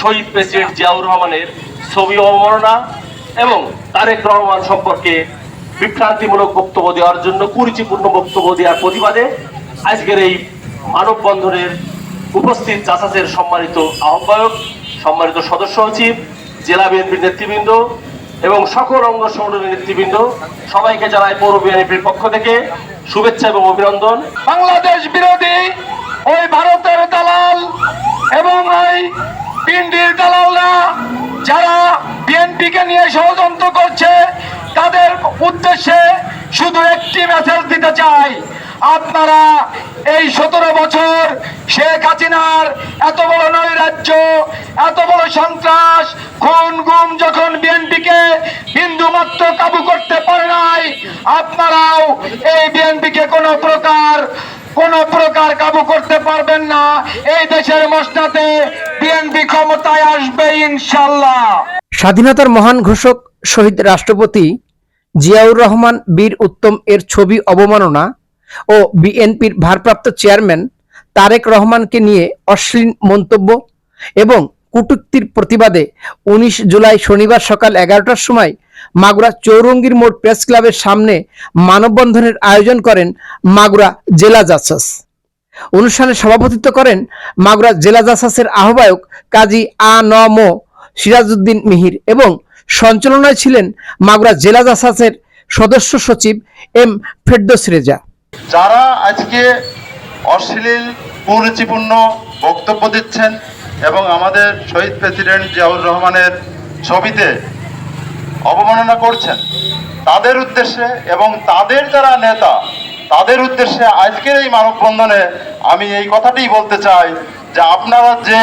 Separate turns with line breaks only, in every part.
শহীদ president Ziaur রহমানের ছবি অবমাননা এবং তারেক রহমান সম্পর্কে বিভ্রান্তিমূলক বক্তব্য দেওয়ার জন্য কুরুচিপূর্ণ বক্তব্য দেওয়ার প্রতিবাদে আজকের এই মানববন্ধনের উপস্থিত চাষাসের সম্মানিত আহ্বায়ক, সম্মানিত সদস্য সচিব, জেলা বিএনপির নেতৃবৃন্দ এবং সকল অঙ্গ সংগঠনের নেতৃবৃন্দ, সবাইকে জানায় পৌর বিএনপির পক্ষ থেকে শুভেচ্ছা এবং অভিনন্দন।
বাংলাদেশ বিরোধী ওই ভারতের দালাল এবং ওই পিন্ডির দালালরা যারা বিএনপিকে নিয়ে ষড়যন্ত্র করছে, তাদের উদ্দেশ্যে শুধু একটি মেসেজ দিতে চাই। আপনারা এই সতেরো বছর শেখ হাসিনার এত বড় নৈরাজ্য, এত বড় সন্ত্রাস, খুন, গুম যখন বিএনপিকে বিন্দু মাত্র কাবু করতে পারে নাই, আপনারাও এই বিএনপিকে কোনো প্রকার, কোন প্রকার কাবু করতে পারবেন না। এই দেশের মসনাতে বিএনপি ক্ষমতায় আসবে ইনশাল্লাহ।
স্বাধীনতার মহান ঘোষক, শহীদ রাষ্ট্রপতি জিয়াউর রহমান বীর উত্তম এর ছবি অবমাননা ও বিএনপির ভারপ্রাপ্ত চেয়ারম্যান তারেক রহমানকে নিয়ে অশ্লীল মন্তব্য এবং কটূক্তির প্রতিবাদে উনিশ জুলাই শনিবার সকাল এগারোটার সময় মাগুরা চৌরঙ্গীর মোড় প্রেস ক্লাবের সামনে মানববন্ধনের আয়োজন করেন মাগুরা জেলা জাসাস অনুষ্ঠানে সভাপতিত্ব করেন মাগুরা জেলা জাসাসের আহ্বায়ক কাজী আ ন মো সিরাজউদ্দিন মিহির এবং সঞ্চালনায় ছিলেন মাগুরা জেলা জাসাসের সদস্য সচিব এম ফেরদৌস রেজা।
যারা আজকে অশ্লীল, কুরুচিপূর্ণ বক্তব্য দিচ্ছেন এবং আমাদের শহীদ প্রেসিডেন্ট জিয়াউর রহমানের ছবিতে অবমাননা করছেন, তাদের উদ্দেশ্যে এবং তাদের যারা নেতা তাদের উদ্দেশ্যে আজকের এই মানববন্ধনে আমি এই কথাটাই বলতে চাই যে আপনারা যে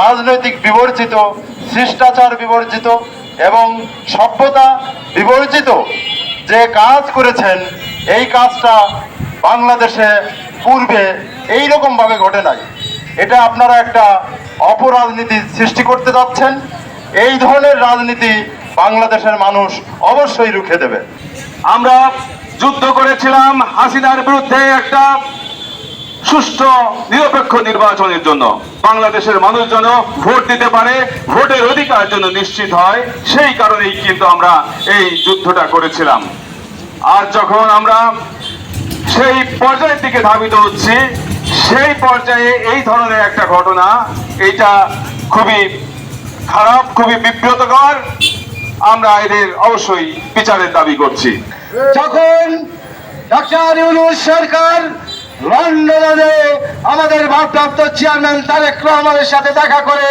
রাজনৈতিক বিবর্জিত, শিষ্টাচার বিবর্জিত এবং সভ্যতা বিবর্জিত যে কাজ করেছেন, এই কাজটা বাংলাদেশে পূর্বে এই রকম ভাবে ঘটে নাই। এটা আপনারা একটা অপরাজনীতি সৃষ্টি করতে যাচ্ছেন। এই ধরনের রাজনীতি বাংলাদেশের মানুষ অবশ্যই রুখে দেবে।
আমরা যুদ্ধ করেছিলাম হাসিনার বিরুদ্ধে একটা সুষ্ঠু, নিরপেক্ষ নির্বাচনের জন্য। বাংলাদেশের মানুষ যেন ভোট দিতে পারে, ভোটের অধিকার জন্য নিশ্চিত হয়, সেই কারণেই কিন্তু আমরা এই যুদ্ধটা করেছিলাম। আর যখন আমরা সেই পর্যায়ের দিকে ধাবিত হচ্ছি, সেই পর্যায়ে এই ধরনের একটা ঘটনা এটা খুবই খারাপ, খুবই বিব্রতকর। আমরা এদের অবশ্যই বিচারের দাবি করছি। যখন সরকার লন্ডনে আমাদের ভারপ্রাপ্ত চেয়ারম্যান তারেক রহমানের সাথে দেখা করে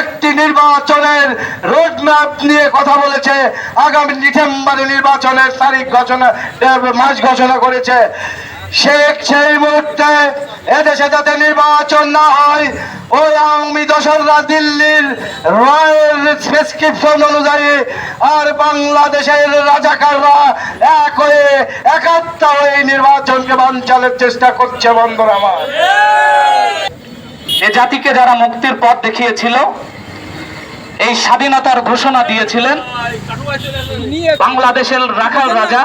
একটি নির্বাচনের রোডম্যাপ নিয়ে কথা বলেছে, আগামী ডিসেম্বরে নির্বাচনের তারিখ ঘোষণা মাস ঘোষণা করেছে। সে সেই মুহূর্তে এদেশে যাতে নির্বাচন না হয় ওই আওয়ামী দশররা দিল্লির রয়ের প্রেসক্রিপশন অনুযায়ী আর বাংলাদেশের রাজাকাররা এক হয়ে একাত্তা হয়ে নির্বাচনকে বানচালের চেষ্টা করছে বন্ধুরা আমার।
এ জাতিকে যারা মুক্তির পথ দেখিয়েছিল, এই স্বাধীনতার ঘোষণা দিয়েছিলেন বাংলাদেশের রাখাল রাজা,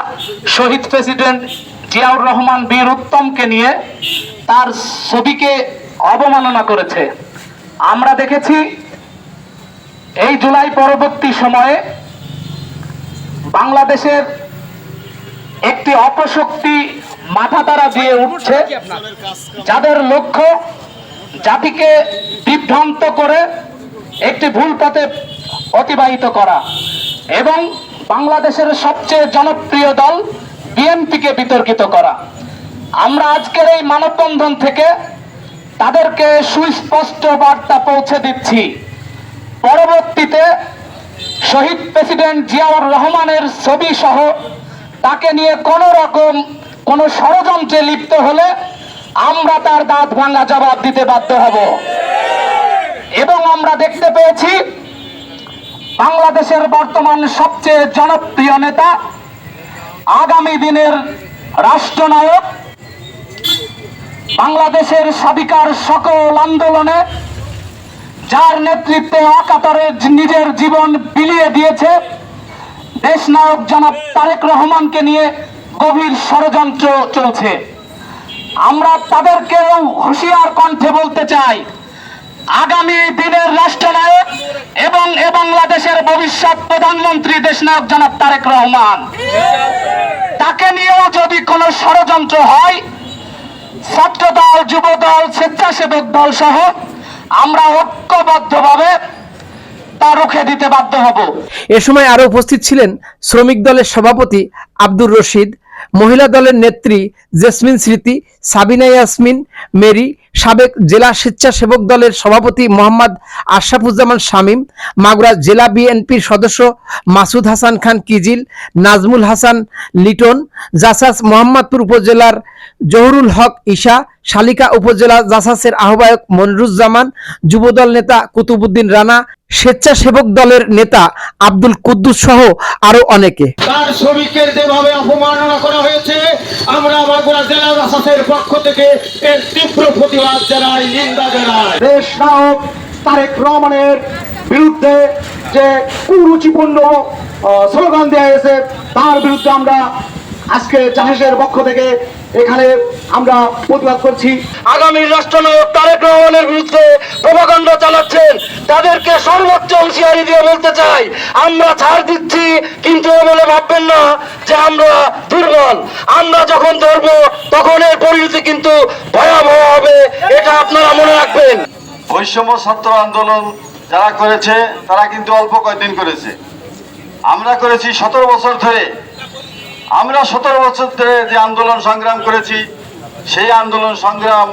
শহীদ প্রেসিডেন্ট জিয়াউর রহমান বীর উত্তমকে নিয়ে তার ছবিকে অবমাননা করেছে। আমরা দেখেছি এই জুলাই পরবর্তী সময়ে বাংলাদেশের একটি অপশক্তি মাথা তারা দিয়ে উঠছে, যাদের লক্ষ্য জাতিকে বিভ্রান্ত করে একটি ভুল পথে অতিবাহিত করা। এবং বাংলাদেশের সবচেয়ে জনপ্রিয় দল বিএনপিকে বিতর্কিত করা। আমরা আজকের এই মানববন্ধন থেকে তাদেরকে সুস্পষ্ট বার্তা পৌঁছে দিচ্ছি। পরবর্তীতে শহীদ প্রেসিডেন্ট জিয়াউর রহমানের ছবি সহ তাকে নিয়ে কোনো রকম কোনো ষড়যন্ত্রে লিপ্ত হলে আমরা তার দাঁত ভাঙা জবাব দিতে বাধ্য হব। এবং আমরা দেখতে পেয়েছি, বাংলাদেশের বর্তমান সবচেয়ে জনপ্রিয় নেতা, আগামী দিনের রাষ্ট্রনায়ক বাংলাদেশের স্বাধিকার সকল আন্দোলনে যার নেতৃত্বে অকাতরে নিজের জীবন বিলিয়ে দিয়েছে, দেশ নায়ক জনাব তারেক রহমানকে নিয়ে গভীর ষড়যন্ত্র চলছে। আমরা তাদেরকেও হুঁশিয়ার কণ্ঠে বলতে চাই, আগামী দিনের রাষ্ট্রনায়ক ভবিষ্যৎ প্রধানমন্ত্রী দেশনায়ক জনাব তারেক রহমান। তাকে নিয়েও যদি কোনো ষড়যন্ত্র হয় যুব দল স্বেচ্ছাসেবক দল সহ আমরা ঐক্যবদ্ধভাবে তা রুখে দিতে বাধ্য হব।
এ সময় আরও উপস্থিত ছিলেন শ্রমিক দলের সভাপতি আব্দুর রশিদ মহিলা দলের নেত্রী জেসমিন স্মৃতি, সাবিনা ইয়াসমিন, মেরি, সাবেক জেলা স্বেচ্ছাসেবক দলের সভাপতি মোহাম্মদ আশরাফুজ্জামান শামীম, মাগুরা জেলা বিএনপির সদস্য মাসুদ হাসান খান কিজিল, নাজমুল হাসান লিটন, জাসাস মোহাম্মদপুর উপজেলার জহুরুল হক ঈশা শালিকা উপজেলা জাসাসের আহ্বায়ক মনিরুজ্জামান যুবদল নেতা কুতুবুদ্দিন রানা স্বেচ্ছাসেবক দলের নেতা আব্দুল কুদ্দুস সহ আরও অনেকে।
তার শ্রমিকদের যেভাবে অপমাননা করা হয়েছে আমরা মাগুরা জেলা প্রশাসনের পক্ষ থেকে এর তীব্র প্রতিবাদ জানাই নিন্দা জানাই। দেশ নায়ক তারেক রহমানের বিরুদ্ধে যে কুরুচিপূর্ণ স্লোগান দেওয়া হয়েছে তার বিরুদ্ধে আমরা আজকে জাহাজের পক্ষ থেকে এখানে আমরা প্রতিবাদ করছি।
আগামী রাষ্ট্রনায়ক তারেক রহমানের বিরুদ্ধে প্রভাকাণ্ড চালাচ্ছেন। তাদেরকে সর্বোচ্চ হুঁশিয়ারি দিয়ে বলতে চাই, আমরা ছাড় দিচ্ছি, কিন্তু বলে ভাববেন না যে আমরা দুর্বল। আমরা যখন ধরব, তখন এর পরিণতি কিন্তু ভয়াবহ হবে, এটা আপনারা মনে রাখবেন।
বৈষম্য ছাত্র আন্দোলন যারা করেছে, তারা কিন্তু অল্প কয়েকদিন করেছে। আমরা করেছি সতেরো বছর ধরে। আমরা সতেরো বছর ধরে যে আন্দোলন সংগ্রাম করেছি, সেই আন্দোলন সংগ্রাম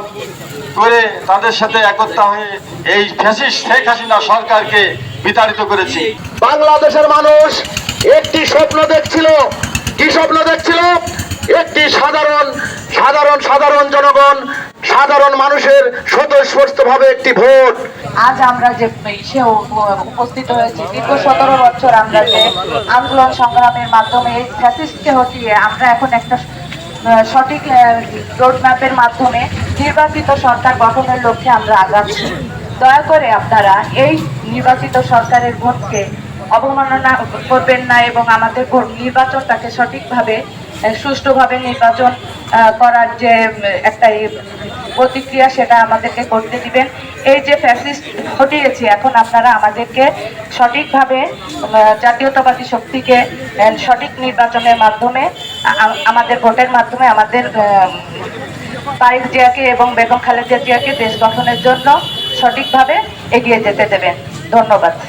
করে তাদের সাথে একতা হয়ে এই ফ্যাসিস্ট শেখ হাসিনা সরকারকে বিতাড়িত করেছি।
বাংলাদেশের মানুষ একটি স্বপ্ন দেখছিল। কি স্বপ্ন দেখছিল? একটি সাধারণ সাধারণ সাধারণ জনগণ সাধারণ মানুষের স্বতঃস্ফূর্ত ভাবে একটি ভোট।
আজ আমরা যে উপ- উপস্থিত হয়েছি, দীর্ঘ সতেরো বছর আমরা যে আন্দোলন সংগ্রামের মাধ্যমে এই ফ্যাসিস্টকে হটিয়ে আমরা এখন একটা সঠিক রোডম্যাপের মাধ্যমে নির্বাচিত সরকার গঠনের লক্ষ্যে আমরা আগাচ্ছি। দয়া করে আপনারা এই নির্বাচিত সরকারের ভোটকে অবমাননা করবেন না এবং আমাদের ভোট নির্বাচনটাকে সঠিকভাবে সুষ্ঠুভাবে নির্বাচন করার যে একটা প্রতিক্রিয়া সেটা আমাদেরকে করতে দিবেন। এই যে ফ্যাসিস্ট ঘটিয়েছে, এখন আপনারা আমাদেরকে সঠিকভাবে জাতীয়তাবাদী শক্তিকে সঠিক নির্বাচনের মাধ্যমে আমাদের ভোটের মাধ্যমে আমাদের তারেক জিয়াকে এবং বেগম খালেদা জিয়াকে দেশ গঠনের জন্য সঠিকভাবে এগিয়ে যেতে দেবেন। ধন্যবাদ।